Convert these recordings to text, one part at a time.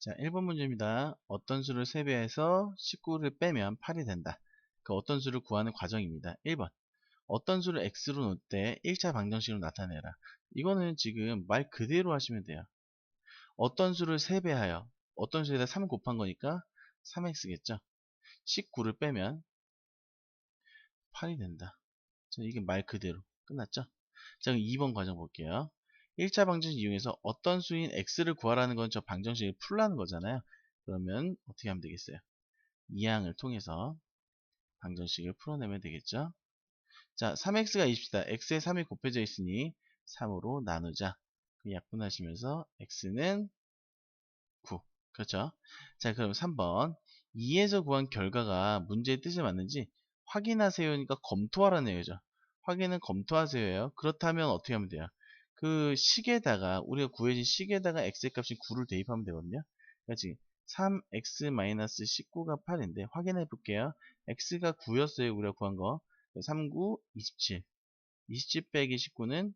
자, 1번 문제입니다. 어떤 수를 3배해서 19를 빼면 8이 된다. 그 어떤 수를 구하는 과정입니다. 1번. 어떤 수를 x로 놓을 때 1차 방정식으로 나타내라. 이거는 지금 말 그대로 하시면 돼요. 어떤 수를 3배하여 어떤 수에다 3 곱한 거니까 3x겠죠. 19를 빼면 8이 된다. 자, 이게 말 그대로 끝났죠? 자, 그럼 2번 과정 볼게요. 1차 방정식 이용해서 어떤 수인 x를 구하라는 건 저 방정식을 풀라는 거잖아요. 그러면 어떻게 하면 되겠어요? 이항을 통해서 방정식을 풀어내면 되겠죠? 자, 3x가 20이다. x에 3이 곱해져 있으니 3으로 나누자. 그 약분하시면서 x는 9. 그렇죠? 자, 그럼 3번. 2에서 구한 결과가 문제의 뜻에 맞는지 확인하세요니까 검토하라는 얘기죠. 확인은 검토하세요예요. 그렇다면 어떻게 하면 돼요? 그 식에다가 우리가 구해진 식에다가 x의 값인 9를 대입하면 되거든요. 그러니까 지금 3x-19가 8인데 확인해 볼게요. x가 9였어요. 우리가 구한 거. 39, 27. 27 빼기 19는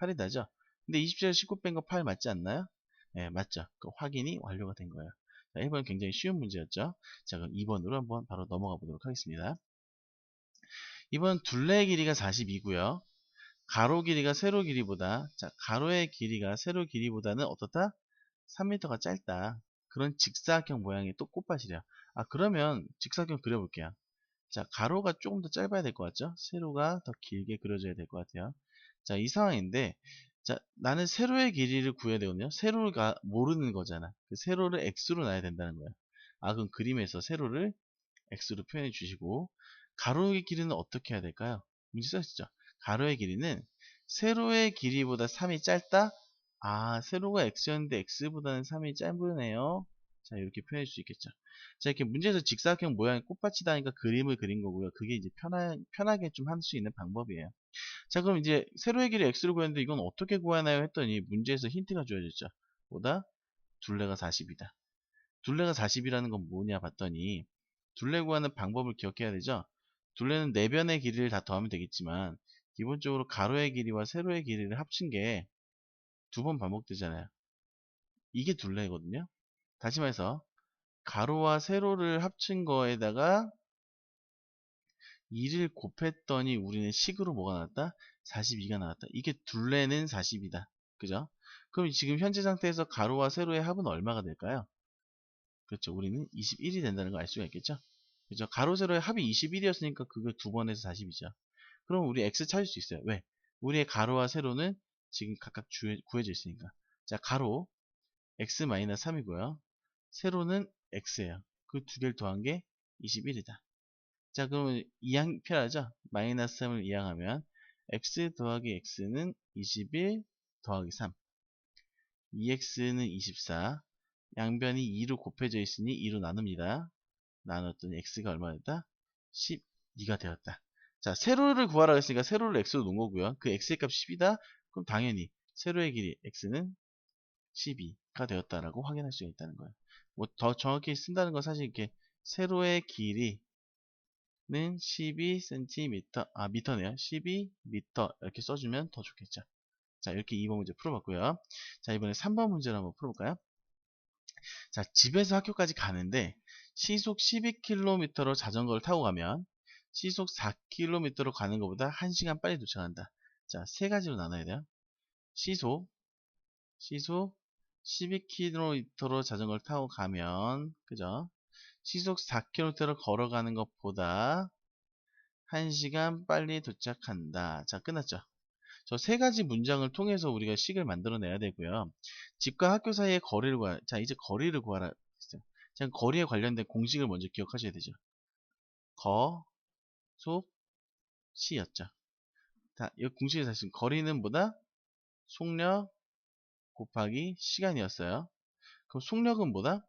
8이 나죠. 근데 27에서 19 뺀 거 8 맞지 않나요? 네, 맞죠. 그 확인이 완료가 된 거예요. 자, 1번 굉장히 쉬운 문제였죠. 자, 그럼 2번으로 한번 바로 넘어가 보도록 하겠습니다. 이번 둘레의 길이가 42고요. 가로 길이가 세로 길이보다 자 가로의 길이가 세로 길이보다는 어떻다? 3m가 짧다. 그런 직사각형 모양의 또 꽃밭이래요. 아 그러면 직사각형 그려볼게요. 자 가로가 조금 더 짧아야 될 것 같죠? 세로가 더 길게 그려져야 될 것 같아요. 자 이 상황인데 자 나는 세로의 길이를 구해야 되거든요. 세로가 모르는 거잖아. 그 세로를 x로 놔야 된다는 거예요. 아 그럼 그림에서 세로를 x로 표현해 주시고 가로의 길이는 어떻게 해야 될까요? 문제 써있죠. 가로의 길이는 세로의 길이보다 3이 짧다? 아, 세로가 x였는데 x보다는 3이 짧으네요. 자, 이렇게 표현할 수 있겠죠. 자, 이렇게 문제에서 직사각형 모양의 꽃밭이다니까 그림을 그린 거고요. 그게 이제 편하, 편하게 좀 할 수 있는 방법이에요. 자, 그럼 이제 세로의 길이 x를 구했는데 이건 어떻게 구하나요? 했더니 문제에서 힌트가 주어졌죠. 보다 둘레가 40이다. 둘레가 40이라는 건 뭐냐 봤더니 둘레 구하는 방법을 기억해야 되죠. 둘레는 내변의 길이를 다 더하면 되겠지만 기본적으로 가로의 길이와 세로의 길이를 합친 게 두 번 반복되잖아요. 이게 둘레거든요. 다시 말해서 가로와 세로를 합친 거에다가 2를 곱했더니 우리는 식으로 뭐가 나왔다? 42가 나왔다. 이게 둘레는 40이다. 그죠? 그럼 지금 현재 상태에서 가로와 세로의 합은 얼마가 될까요? 그렇죠. 우리는 21이 된다는 걸 알 수가 있겠죠? 그죠? 가로, 세로의 합이 21이었으니까 그걸 두 번에서 40이죠. 그럼 우리 x 찾을 수 있어요. 왜? 우리의 가로와 세로는 지금 각각 구해져 있으니까. 자, 가로 x-3이고요. 세로는 x예요. 그 두 개를 더한 게 21이다. 자, 그러면 이항 표하죠? 마이너스 3을 이항하면 x 더하기 x는 21 더하기 3. 2x는 24. 양변이 2로 곱해져 있으니 2로 나눕니다. 나눴더니 x가 얼마 됐다? 12가 되었다. 자, 세로를 구하라 했으니까 세로를 x로 놓은 거고요. 그 x의 값 10이다? 그럼 당연히 세로의 길이 x는 12가 되었다라고 확인할 수가 있다는 거예요. 뭐 더 정확히 쓴다는 건 사실 이렇게 세로의 길이는 12cm, 아 미터네요. 12m 이렇게 써주면 더 좋겠죠. 자, 이렇게 2번 문제 풀어봤고요. 자, 이번에 3번 문제를 한번 풀어볼까요? 자, 집에서 학교까지 가는데 시속 12km로 자전거를 타고 가면 시속 4km로 가는 것보다 1시간 빨리 도착한다. 자, 세 가지로 나눠야 돼요. 시속, 시속 12km로 자전거를 타고 가면, 그죠? 시속 4km를 걸어가는 것보다 1시간 빨리 도착한다. 자, 끝났죠? 저 세 가지 문장을 통해서 우리가 식을 만들어내야 되고요. 집과 학교 사이의 거리를 구하, 자, 이제 거리를 구하라. 자, 거리에 관련된 공식을 먼저 기억하셔야 되죠. 거, 속, 시였죠. 자, 이 공식이 사실 거리는 보다 속력 곱하기 시간이었어요. 그럼 속력은 뭐다?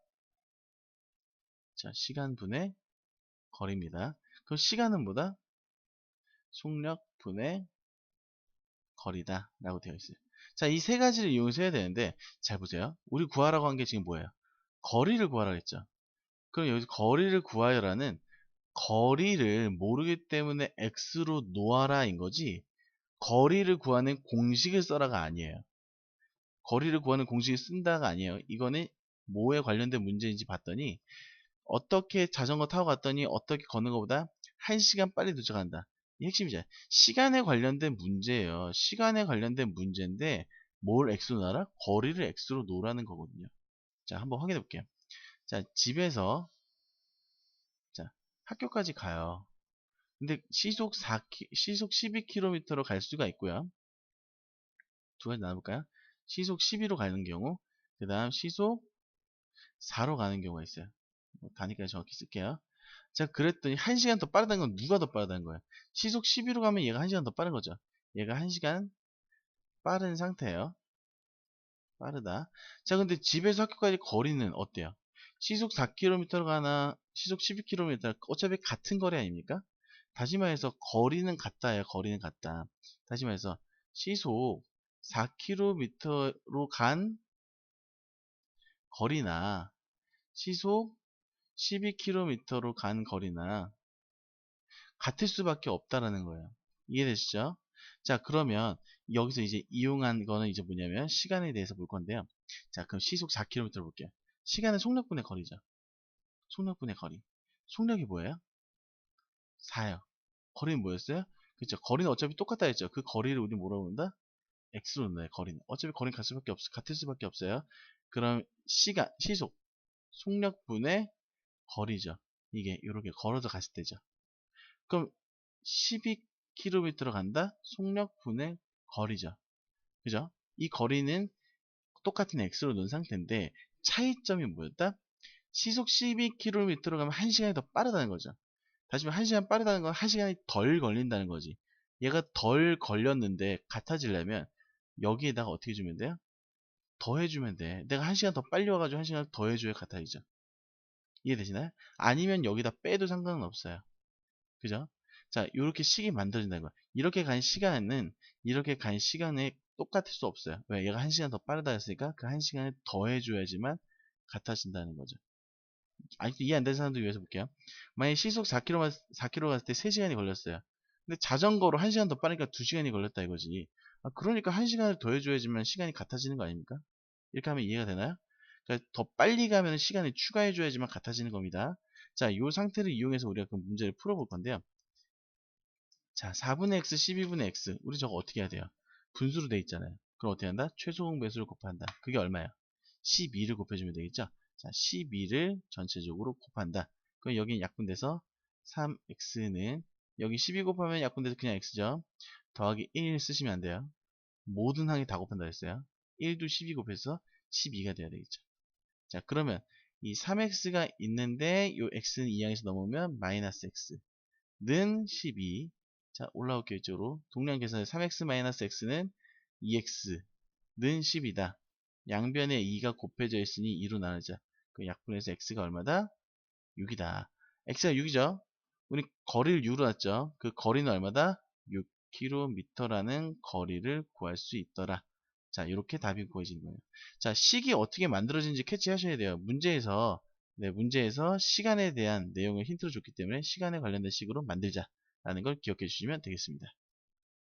자, 시간분의 거리입니다. 그럼 시간은 뭐다? 속력 분의 거리다 라고 되어 있어요. 자, 이 세 가지를 이용해서 해야 되는데 잘 보세요. 우리 구하라고 한 게 지금 뭐예요? 거리를 구하라 했죠. 그럼 여기서 거리를 구하여라는 거리를 모르기 때문에 x로 놓아라 인 거지 거리를 구하는 공식을 써라가 아니에요. 거리를 구하는 공식을 쓴다가 아니에요. 이거는 뭐에 관련된 문제인지 봤더니 어떻게 자전거 타고 갔더니 어떻게 걷는 것보다 1시간 빨리 도착한다. 이 핵심이죠. 시간에 관련된 문제예요. 시간에 관련된 문제인데 뭘 x로 나라? 거리를 x로 놓으라는 거거든요. 자, 한번 확인해 볼게요. 자, 집에서 자, 학교까지 가요. 근데 시속 4 시속 12km로 갈 수가 있고요. 두 가지 나눠볼까요? 시속 12로 가는 경우, 그 다음 시속 4로 가는 경우가 있어요. 뭐 단위까지 정확히 쓸게요. 자, 그랬더니 1시간 더 빠르다는 건 누가 더 빠르다는 거예요? 시속 12로 가면 얘가 1시간 더 빠른 거죠. 얘가 1시간 빠른 상태예요. 빠르다. 자, 근데 집에서 학교까지 거리는 어때요? 시속 4km로 가나 시속 12km 어차피 같은 거리 아닙니까? 다시 말해서 거리는 같다예요. 거리는 같다. 다시 말해서 시속 4km로 간 거리나 시속 12km로 간 거리나 같을 수밖에 없다라는 거예요. 이해되시죠? 자, 그러면 여기서 이제 이용한 거는 이제 뭐냐면 시간에 대해서 볼 건데요. 자, 그럼 시속 4km 볼게요. 시간은 속력분의 거리죠. 속력분의 거리. 속력이 뭐예요? 4요. 거리는 뭐였어요? 그렇죠. 거리는 어차피 똑같다 했죠. 그 거리를 우리 뭐라고 부른다? x로 넣어요. 거리는. 어차피 거리는 같을 수밖에 없, 같을 수밖에 없어요. 그럼 시간, 시속, 속력분의 거리죠. 이게 이렇게 걸어서 갔을 때죠. 그럼 12km로 간다? 속력분의 거리죠. 그죠? 이 거리는 똑같은 x로 놓은 상태인데 차이점이 뭐였다? 시속 12km로 가면 1시간이 더 빠르다는 거죠. 다시 말해 1시간 빠르다는 건 1시간이 덜 걸린다는 거지. 얘가 덜 걸렸는데 같아지려면 여기에다가 어떻게 주면 돼요? 더해주면 돼. 내가 1시간 더 빨리 와가지고 1시간 더 해줘야 같아지죠. 이해되시나요? 아니면 여기다 빼도 상관은 없어요. 그죠? 자, 이렇게 식이 만들어진다는 거야. 이렇게 간 시간은 이렇게 간 시간에 똑같을 수 없어요. 왜? 얘가 1시간 더 빠르다 했으니까 그 1시간을 더해줘야지만 같아진다는 거죠. 아직도 이해 안 되는 사람들 위해서 볼게요. 만약에 시속 4km, 4km 갔을 때 3시간이 걸렸어요. 근데 자전거로 1시간 더 빠르니까 2시간이 걸렸다 이거지. 아, 그러니까 1시간을 더해줘야지만 시간이 같아지는 거 아닙니까? 이렇게 하면 이해가 되나요? 그러니까 더 빨리 가면 시간을 추가해줘야지만 같아지는 겁니다. 자, 이 상태를 이용해서 우리가 그 문제를 풀어볼 건데요. 자, 4분의 x, 12분의 x. 우리 저거 어떻게 해야 돼요? 분수로 돼 있잖아요. 그럼 어떻게 한다? 최소공 배수를 곱한다. 그게 얼마야? 12를 곱해주면 되겠죠? 자, 12를 전체적으로 곱한다. 그럼 여기 약분돼서 3x는 여기 12 곱하면 약분돼서 그냥 x죠. 더하기 1 쓰시면 안 돼요. 모든 항이 다 곱한다 했어요. 1도 12 곱해서 12가 돼야 되겠죠. 자, 그러면 이 3x가 있는데 요 x는 이 항에서 넘으면 마이너스 x는 12. 자, 올라올게요, 이쪽으로. 동량 계산에 3x 마이너스 x는 2x는 10이다. 양변에 2가 곱해져 있으니 2로 나누자. 그 약분해서 x가 얼마다? 6이다. x가 6이죠? 우리 거리를 6으로 놨죠? 그 거리는 얼마다? 6km라는 거리를 구할 수 있더라. 자, 이렇게 답이 구해지는 거예요. 자, 식이 어떻게 만들어진지 캐치하셔야 돼요. 문제에서 네, 문제에서 시간에 대한 내용을 힌트로 줬기 때문에 시간에 관련된 식으로 만들자 라는 걸 기억해 주시면 되겠습니다.